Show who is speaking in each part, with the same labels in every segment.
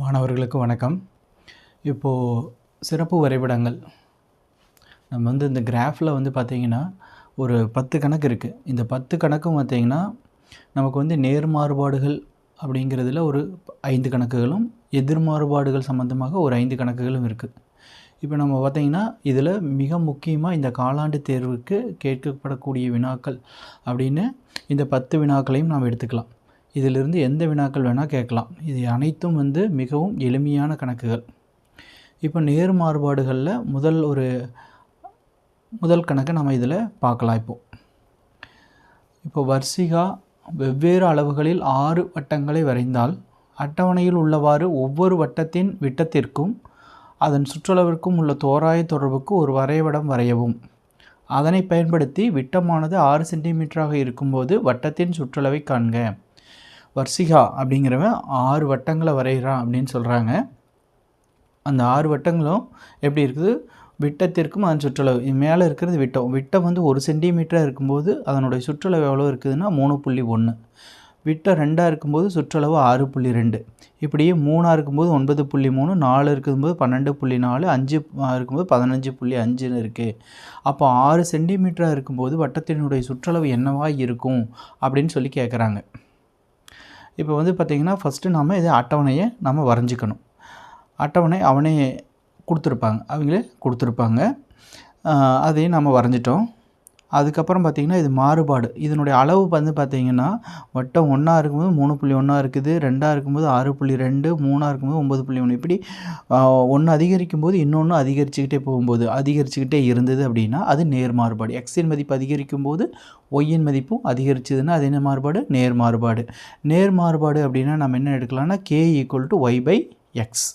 Speaker 1: மாணவர்களுக்கு வணக்கம். இப்போது சிறப்பு வரைபடங்கள். நம்ம வந்து இந்த கிராஃபில் வந்து பார்த்திங்கன்னா ஒரு பத்து கணக்கு இருக்குது இந்த பத்து கணக்கும் பார்த்திங்கன்னா நமக்கு வந்து நேர்மாறுபாடுகள் அப்படிங்கிறதுல ஒரு ஐந்து கணக்குகளும் எதிர்மாறுபாடுகள் சம்மந்தமாக ஒரு ஐந்து கணக்குகளும் இருக்குது இப்போ நம்ம பார்த்திங்கன்னா இதில் மிக முக்கியமாக இந்த காலாண்டு தேர்வுக்கு கேட்கப்படக்கூடிய வினாக்கள் அப்படின்னு இந்த பத்து வினாக்களையும் நாம் எடுத்துக்கலாம். இதிலிருந்து எந்த வினாக்கள் வேணால் கேட்கலாம். இது அனைத்தும் வந்து மிகவும் எளிமையான கணக்குகள். இப்போ நேர் மாறுபாடுகளில் முதல் ஒரு முதல் கணக்கை நம்ம இதில் பார்க்கலாம் இப்போது இப்போ வர்சிகா வெவ்வேறு அளவுகளில் ஆறு வட்டங்களை வரைந்தால் அட்டவணையில் உள்ளவாறு ஒவ்வொரு வட்டத்தின் விட்டத்திற்கும் அதன் சுற்றளவிற்கும் உள்ள தோராய தொடர்புக்கு ஒரு வரைபடம் வரையவும். அதனை பயன்படுத்தி விட்டமானது ஆறு சென்டிமீட்டராக இருக்கும்போது வட்டத்தின் சுற்றளவை காண்க. வர்ஷிகா அப்படிங்கிறவன் ஆறு வட்டங்களை வரைகிறான் அப்படின்னு சொல்கிறாங்க அந்த ஆறு வட்டங்களும் எப்படி இருக்குது? விட்டத்திற்கும் அதன் சுற்றளவு. மேலே இருக்கிறது விட்டம். விட்டம் வந்து ஒரு சென்டிமீட்டராக இருக்கும்போது அதனுடைய சுற்றளவு எவ்வளோ இருக்குதுன்னா மூணு புள்ளி ஒன்று விட்டம் ரெண்டாக இருக்கும்போது சுற்றளவு ஆறு புள்ளி ரெண்டு. இப்படியே மூணாக இருக்கும்போது ஒன்பது புள்ளி மூணு நாலு இருக்கும்போது பன்னெண்டு புள்ளி நாலு அஞ்சு இருக்கும்போது பதினஞ்சு புள்ளி அஞ்சுன்னு இருக்குது அப்போ ஆறு சென்டிமீட்டராக இருக்கும்போது வட்டத்தினுடைய சுற்றளவு என்னவா இருக்கும் அப்படின்னு சொல்லி கேட்குறாங்க இப்போ வந்து பார்த்திங்கன்னா ஃபஸ்ட்டு நம்ம இது அட்டவணையை நம்ம வரைஞ்சிக்கணும். அட்டவணை அவனே கொடுத்துருப்பாங்க. அவங்களே கொடுத்துருப்பாங்க. அதையும் நம்ம வரைஞ்சிட்டோம். அதுக்கப்புறம் பார்த்திங்கன்னா இது மாறுபாடு. இதனுடைய அளவு வந்து பார்த்திங்கன்னா வட்டம் ஒன்றா இருக்கும்போது மூணு புள்ளி ஒன்றா இருக்குது ரெண்டாக இருக்கும்போது ஆறு புள்ளி ரெண்டு மூணாக இருக்கும்போது ஒம்பது புள்ளி ஒன்று இப்படி ஒன்று அதிகரிக்கும் போது இன்னொன்று அதிகரிச்சுக்கிட்டே போகும்போது அதிகரிச்சுக்கிட்டே இருந்தது அப்படின்னா அது நேர் மாறுபாடு எக்ஸின் மதிப்பு அதிகரிக்கும் போது ஒய்யின் மதிப்பும் அதிகரிச்சதுன்னா அது என்ன மாறுபாடு? நேர் மாறுபாடு நேர் மாறுபாடு அப்படின்னா நம்ம என்ன எடுக்கலாம்னா k equal to y by x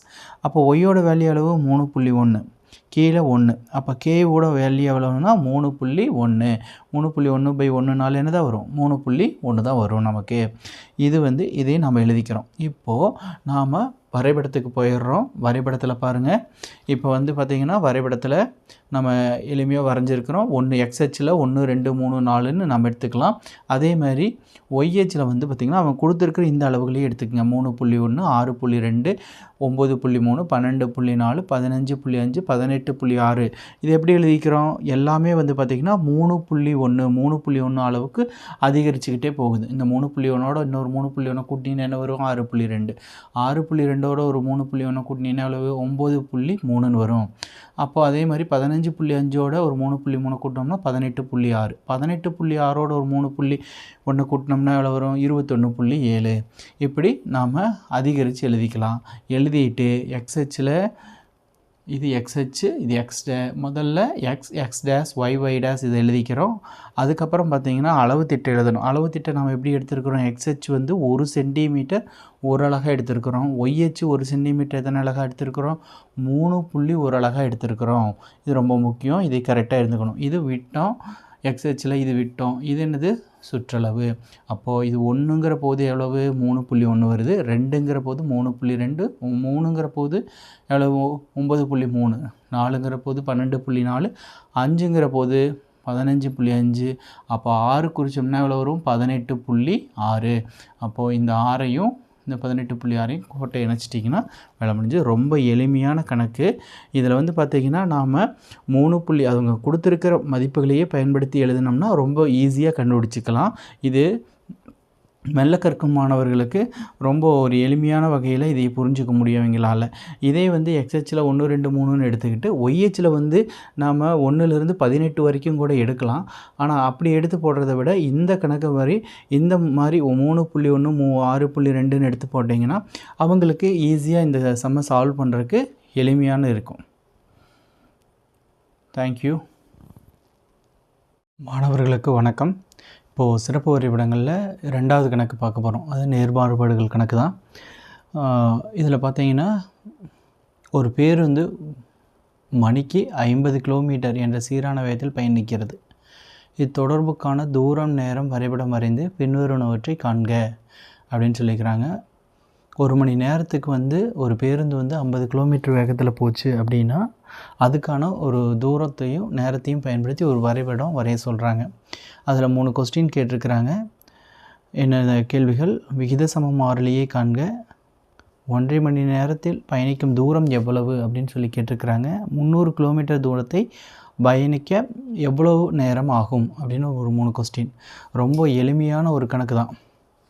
Speaker 1: அப்போ ஒய்யோட வேல்யூ அளவு மூணு புள்ளி ஒன்று கீழே ஒன்று அப்போ கேவோட வேல்யூ எவ்வளோன்னா மூணு புள்ளி ஒன்று மூணு புள்ளி ஒன்று பை ஒன்றுனால என்ன தான் வரும்? மூணு புள்ளி ஒன்று தான் வரும் நமக்கு. இது வந்து இதையும் நம்ம எழுதிக்கிறோம். இப்போது நாம் வரைபடத்துக்கு போயிடுறோம். வரைபடத்தில் பாருங்கள் இப்போ வந்து பார்த்திங்கன்னா வரைபடத்தில் நம்ம எளிமையாக வரைஞ்சிருக்கிறோம். ஒன்று எக்ஸ்ஹெச்சில் ஒன்று ரெண்டு மூணு நாலுன்னு நம்ம எடுத்துக்கலாம். அதே மாதிரி ஒய்ஹெச்சில் வந்து பார்த்திங்கன்னா அவன் கொடுத்துருக்குற இந்த அளவுகளையும் எடுத்துக்கோங்க. மூணு புள்ளி ஒன்று ஆறு புள்ளி ரெண்டு ஒம்பது புள்ளி மூணு பன்னெண்டு புள்ளி நாலு பதினஞ்சு புள்ளி அஞ்சு பதினெட்டு புள்ளி ஆறு. இது எப்படி எழுதிக்கிறோம்? எல்லாமே வந்து பார்த்திங்கன்னா மூணு புள்ளி ஒன்று மூணு புள்ளி ஒன்று அளவுக்கு அதிகரிச்சுக்கிட்டே போகுது. இந்த மூணு புள்ளி ஒன்றோட இன்னொரு மூணு புள்ளி ஒன்று கூட்டினீங்கன்னா என்ன வரும்? ஆறு புள்ளி ரெண்டு. ஆறு புள்ளி ரெண்டோட ஒரு மூணு புள்ளி ஒன்று கூட்டினீங்கன்னா எவ்வளவு ஒம்பது புள்ளி மூணுன்னு வரும். அப்போ அதே மாதிரி பதினஞ்சு புள்ளி அஞ்சோட ஒரு மூணு புள்ளி மூணு கூட்டினோம்னா பதினெட்டு புள்ளி ஆறு. பதினெட்டு புள்ளி ஆறோட ஒரு மூணு புள்ளி ஒன்று கூட்டினோம்னா எவ்வளோ வரும்? இருபத்தொன்று புள்ளி ஏழு. இப்படி நாம் அதிகரித்து எழுதிக்கலாம். எழுதிட்டு எக்ஸ்ஹெச்சில் இது எக்ஸ்ஹெச் இது எக்ஸ் டே முதல்ல x x days y y days இது எழுதிக்கிறோம். அதுக்கப்புறம் பார்த்தீங்கன்னா அளவு திட்டம் எழுதணும். அளவு திட்டம் நம்ம எப்படி எடுத்துருக்குறோம்? எக்ஸ்ஹெச் வந்து ஒரு சென்டிமீட்டர் ஒரு அழகாக எடுத்திருக்கிறோம். ஒய்ஹெச் ஒரு சென்டிமீட்டர் எத்தனை அழகாக எடுத்திருக்கிறோம்? மூணு புள்ளி ஒரு அழகாக எடுத்திருக்கிறோம். இது ரொம்ப முக்கியம். இதை கரெக்டாக இருந்துக்கணும். இது விட்டோம். எக்ஸ்ஹெச்சில் இது விட்டோம். இது என்னது? சுற்றளவு. அப்போது இது ஒன்றுங்கிற போது எவ்வளவு? மூணு புள்ளி ஒன்று வருது. ரெண்டுங்கிற போது மூணு புள்ளி ரெண்டு. மூணுங்கிற போது எவ்வளவு? ஒம்பது புள்ளி மூணு. நாலுங்கிற போது பன்னெண்டு புள்ளி நாலு. அஞ்சுங்கிற போது பதினஞ்சு புள்ளி அஞ்சு. அப்போ ஆறு குறிச்சோம்னா எவ்வளோ வரும்? பதினெட்டு புள்ளி ஆறு. அப்போது இந்த ஆறையும் இந்த பதினெட்டு புள்ளி ஆறையும் கோட்டை இணைச்சிட்டிங்கன்னா வேலை முடிஞ்சு ரொம்ப எளிமையான கணக்கு. இதில் வந்து பார்த்திங்கன்னா நாம் மூணு புள்ளி அவங்க கொடுத்துருக்கிற மதிப்புகளையே பயன்படுத்தி எழுதினோம்னா ரொம்ப ஈஸியாக கண்டுபிடிச்சிக்கலாம். இது மெல்ல கற்கும் மாணவர்களுக்கு ரொம்ப ஒரு எளிமையான வகையில் இதை புரிஞ்சிக்க முடியும் எங்களால் இதே வந்து எக்ஸ்ஹெச்சில் ஒன்று ரெண்டு மூணுன்னு எடுத்துக்கிட்டு ஒய்ஹெச்சில் வந்து நாம் ஒன்றுலேருந்து பதினெட்டு வரைக்கும் கூட எடுக்கலாம். ஆனால் அப்படி எடுத்து போடுறத விட இந்த கணக்கு மாதிரி இந்த மாதிரி மூணு புள்ளி ஒன்று மூ ஆறு புள்ளி ரெண்டுன்னு எடுத்து போட்டிங்கன்னா அவங்களுக்கு ஈஸியாக இந்த செம்ம சால்வ் பண்ணுறதுக்கு எளிமையான இருக்கும். தேங்க்யூ மாணவர்களுக்கு வணக்கம். இப்போது சிறப்பு வரைபடங்களில் ரெண்டாவது கணக்கு பார்க்க போகிறோம் அது நேர்மாறுபாடுகள் கணக்கு தான். இதில் பார்த்தீங்கன்னா ஒரு பேருந்து மணிக்கு ஐம்பது கிலோமீட்டர் என்ற சீரான வேகத்தில் பயணிக்கிறது இத்தொடர்புக்கான தூரம் நேரம் வரைபடம் வரைந்து பின்வருவனவற்றை காண்க அப்படின்னு சொல்லிக்கிறாங்க. ஒரு மணி நேரத்துக்கு வந்து ஒரு பேருந்து வந்து ஐம்பது கிலோமீட்டர் வேகத்தில் போச்சு அப்படின்னா அதுக்கான ஒரு தூரத்தையும் நேரத்தையும் பயன்படுத்தி ஒரு வரைபடம் வரைய சொல்கிறாங்க அதில் மூணு கொஸ்டின் கேட்டிருக்கிறாங்க. என்ன கேள்விகள்? விகித சம மாறிலியை காண்க. ஒன்றரை மணி நேரத்தில் பயணிக்கும் தூரம் எவ்வளவு? அப்படின்னு சொல்லி கேட்டிருக்கிறாங்க. முந்நூறு கிலோமீட்டர் தூரத்தை பயணிக்க எவ்வளவு நேரம் ஆகும்? அப்படின்னு ஒரு மூணு கொஸ்டின் ரொம்ப எளிமையான ஒரு கணக்கு தான்.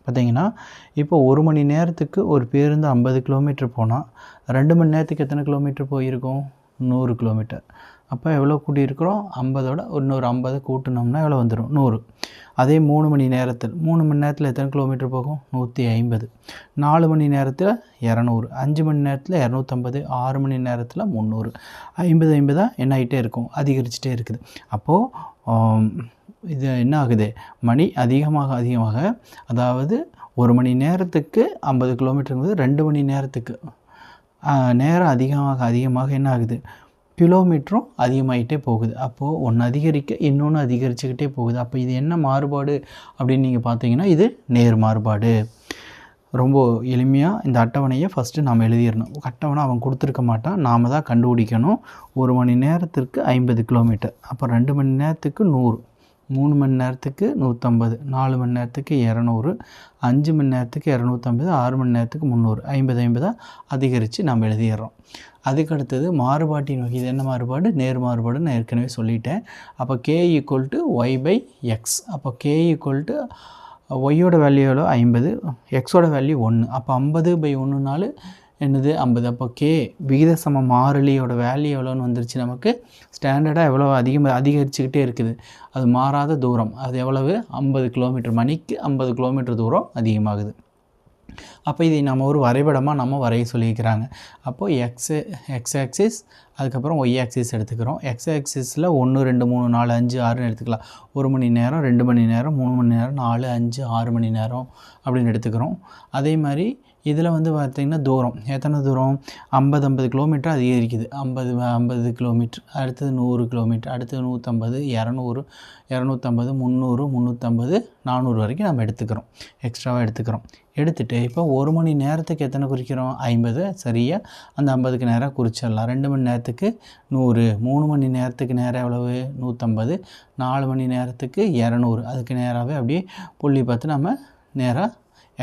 Speaker 1: பார்த்தீங்கன்னா இப்போ ஒரு மணி நேரத்துக்கு ஒரு பேருந்து ஐம்பது கிலோமீட்டர் போனால் ரெண்டு மணி நேரத்துக்கு எத்தனை கிலோமீட்டர் போயிருக்கோம்? நூறு கிலோமீட்டர். அப்போ எவ்வளோ கூட்டியிருக்கிறோம்? ஐம்பதோட இன்னொரு ஐம்பது கூட்டினோம்னா எவ்வளோ வந்துடும் நூறு. அதே மூணு மணி நேரத்தில் மூணு மணி நேரத்தில் எத்தனை கிலோமீட்டர் போகும்? நூற்றி ஐம்பது. நாலு மணி நேரத்தில் இரநூறு. அஞ்சு மணி நேரத்தில் இரநூத்தம்பது. ஆறு மணி நேரத்தில் முந்நூறு. ஐம்பது ஐம்பதாக என்ன ஆகிட்டே இருக்கும். அதிகரிச்சுட்டே இருக்குது. அப்போது இது என்ன ஆகுது? மணி அதிகமாக அதிகமாக அதாவது ஒரு மணி நேரத்துக்கு ஐம்பது கிலோமீட்டருங்கிறது ரெண்டு மணி நேரத்துக்கு நேரம் அதிகமாக அதிகமாக என்ன ஆகுது? கிலோமீட்டரும் அதிகமாகிட்டே போகுது. அப்போது ஒன்று அதிகரிக்க இன்னொன்று அதிகரிச்சுக்கிட்டே போகுது. அப்போ இது என்ன மாறுபாடு அப்படின்னு நீங்கள் பார்த்தீங்கன்னா இது நேர் மாறுபாடு. ரொம்ப எளிமையாக இந்த அட்டவணையை ஃபஸ்ட்டு நாம் எழுதிடணும். அட்டவணை அவன் கொடுத்துருக்க மாட்டான். நாம் தான் கண்டுபிடிக்கணும். ஒரு மணி நேரத்திற்கு ஐம்பது கிலோமீட்டர் அப்போ ரெண்டு மணி நேரத்துக்கு நூறு. மூணு மணி நேரத்துக்கு நூற்றம்பது நாலு மணி நேரத்துக்கு இரநூறு அஞ்சு மணி நேரத்துக்கு இரநூத்தம்பது ஆறு மணி நேரத்துக்கு முந்நூறு. ஐம்பது ஐம்பதாக அதிகரித்து நம்ம எழுதிடுறோம். அதுக்கு அடுத்தது மாறுபாட்டின் வகை. இது என்ன மாறுபாடு? நேர் மாறுபாடுன்னு நான் ஏற்கனவே சொல்லிட்டேன். அப்போ k equal to y by x அப்போ கே ஈக்குவல் டு ஒய்யோட வேல்யூ எவ்வளோ? ஐம்பது. எக்ஸோட வேல்யூ ஒன்று. அப்போ ஐம்பது பை ஒன்றுனாலும் என்னது? ஐம்பது. அப்போ கே விகித சம மாறிலியோட வேல்யூ எவ்வளோன்னு வந்துருச்சு நமக்கு? ஸ்டாண்டர்டாக எவ்வளோ அதிகமாக அதிகரிச்சுக்கிட்டே இருக்குது. அது மாறாத தூரம். அது எவ்வளவு? ஐம்பது கிலோமீட்டர். மணிக்கு ஐம்பது கிலோமீட்டர் தூரம் அதிகமாகுது. அப்போ இதை நம்ம ஒரு வரைபடமாக நம்ம வரைய சொல்லியிருக்கிறாங்க. அப்போது எக்ஸு எக்ஸ் ஆக்சிஸ் அதுக்கப்புறம் ஒய் ஆக்சிஸ் எடுத்துக்கிறோம். எக்ஸ் ஆக்சிஸில் ஒன்று ரெண்டு மூணு நாலு அஞ்சு ஆறுன்னு எடுத்துக்கலாம். ஒரு மணி நேரம் ரெண்டு மணி நேரம் மூணு மணி நேரம் நாலு அஞ்சு ஆறு மணி நேரம் அப்படின்னு எடுத்துக்கிறோம். அதே மாதிரி இதில் வந்து பார்த்திங்கன்னா தூரம். எத்தனை தூரம்? ஐம்பது ஐம்பது கிலோமீட்டர் அதிகரிக்குது. ஐம்பது ஐம்பது கிலோமீட்டர். அடுத்தது நூறு கிலோமீட்டர். அடுத்தது நூற்றம்பது இரநூறு இரநூத்தம்பது முந்நூறு முந்நூற்றம்பது நானூறு வரைக்கும் நம்ம எடுத்துக்கிறோம். எக்ஸ்ட்ராவாக எடுத்துக்கிறோம். எடுத்துகிட்டு இப்போ ஒரு மணி நேரத்துக்கு எத்தனை குறிக்கிறோம்? ஐம்பது. சரியாக அந்த ஐம்பதுக்கு நேராக குறிச்சிடலாம். ரெண்டு மணி நேரத்துக்கு நூறு. மூணு மணி நேரத்துக்கு நேரம் எவ்வளவு? நூற்றம்பது நாலு மணி நேரத்துக்கு இரநூறு. அதுக்கு நேராகவே அப்படியே புள்ளி பார்த்து நம்ம நேராக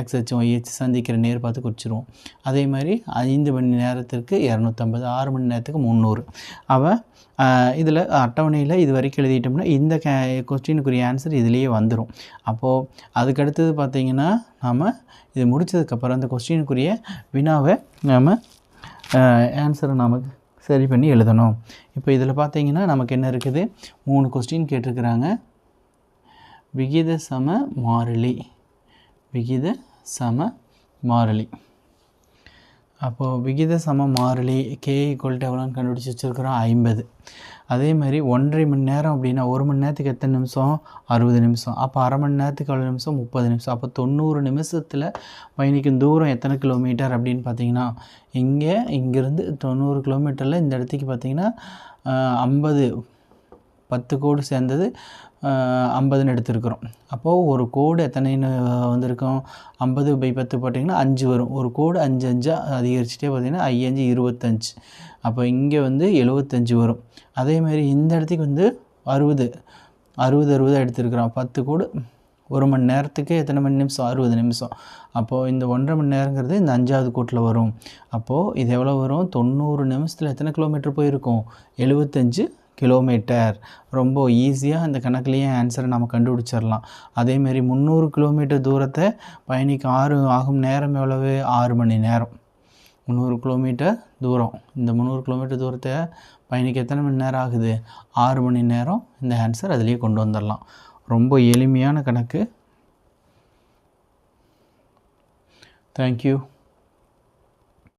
Speaker 1: எக்ஸ் ஹெச் ஒய் சந்திக்கிற நேர் பார்த்து குறிச்சிருவோம். அதே மாதிரி ஐந்து மணி நேரத்திற்கு இரநூத்தம்பது ஆறு மணி நேரத்துக்கு முந்நூறு. அவள் இதில் அட்டவணையில் இது வரைக்கும் எழுதிட்டோம்னா இந்த கே கொஸ்டினுக்குரிய ஆன்சர் இதுலேயே வந்துடும் அப்போது அதுக்கடுத்தது பார்த்திங்கன்னா நாம் இது முடித்ததுக்கப்புறம் அந்த கொஸ்டினுக்குரிய வினாவை நாம் ஆன்சரை நமக்கு சரி பண்ணி எழுதணும். இப்போ இதில் பார்த்தீங்கன்னா நமக்கு என்ன இருக்குது? மூணு கொஸ்டின் கேட்டிருக்கிறாங்க. விகித சம மாறிலி. விகித சம மாறிலி. அப்போது விகித சம மாறிலி கே ஈக்குவல்ட்டு எவ்வளோன்னு கண்டுபிடிச்சி வச்சுருக்குறோம்? ஐம்பது. அதே மாதிரி ஒன்றரை மணி நேரம் அப்படின்னா ஒரு மணி நேரத்துக்கு எத்தனை நிமிஷம்? அறுபது நிமிஷம். அப்போ அரை மணி நேரத்துக்கு எவ்வளோ நிமிஷம்? முப்பது நிமிஷம். அப்போ தொண்ணூறு நிமிஷத்தில் பயணிக்கும் தூரம் எத்தனை கிலோமீட்டர் அப்படின்னு பார்த்தீங்கன்னா இங்கே இங்கேருந்து தொண்ணூறு கிலோமீட்டரில் இந்த இடத்துக்கு பார்த்தீங்கன்னா ஐம்பது பத்து கோடு சேர்ந்தது ஐம்பதுன்னு எடுத்திருக்கிறோம். அப்போது ஒரு கோடு எத்தனைன்னு வந்திருக்கோம்? ஐம்பது பை பத்து போட்டிங்கன்னா அஞ்சு வரும். ஒரு கோடு அஞ்சு அஞ்சாக அதிகரிச்சுட்டே பார்த்திங்கன்னா ஐயஞ்சு இருபத்தஞ்சு. அப்போ இங்கே வந்து எழுபத்தஞ்சு வரும். அதேமாரி இந்த இடத்துக்கு வந்து அறுபது. அறுபது அறுபதாக எடுத்துருக்குறோம். பத்து கோடு ஒரு மணி நேரத்துக்கு எத்தனை மணி நிமிஷம்? அறுபது நிமிஷம். அப்போது இந்த ஒன்றரை மணி நேரங்கிறது இந்த அஞ்சாவது கோட்டில் வரும். அப்போது இது எவ்வளோ வரும்? தொண்ணூறு நிமிஷத்தில் எத்தனை கிலோமீட்டர் போயிருக்கும்? எழுபத்தஞ்சு கிலோமீட்டர். ரொம்ப ஈஸியாக அந்த கணக்குலேயே ஆன்சரை நம்ம கண்டுபிடிச்சிடலாம். அதேமாரி முந்நூறு கிலோமீட்டர் தூரத்தை பயணிக்க ஆறு ஆகும் நேரம் எவ்வளவு? ஆறு மணி நேரம். முந்நூறு கிலோமீட்டர் தூரம். இந்த முந்நூறு கிலோமீட்டர் தூரத்தை பயணிக்க எத்தனை மணி நேரம் ஆகுது? ஆறு மணி நேரம். இந்த ஆன்சர் அதிலேயே கொண்டு வந்துடலாம். ரொம்ப எளிமையான கணக்கு. தேங்க்யூ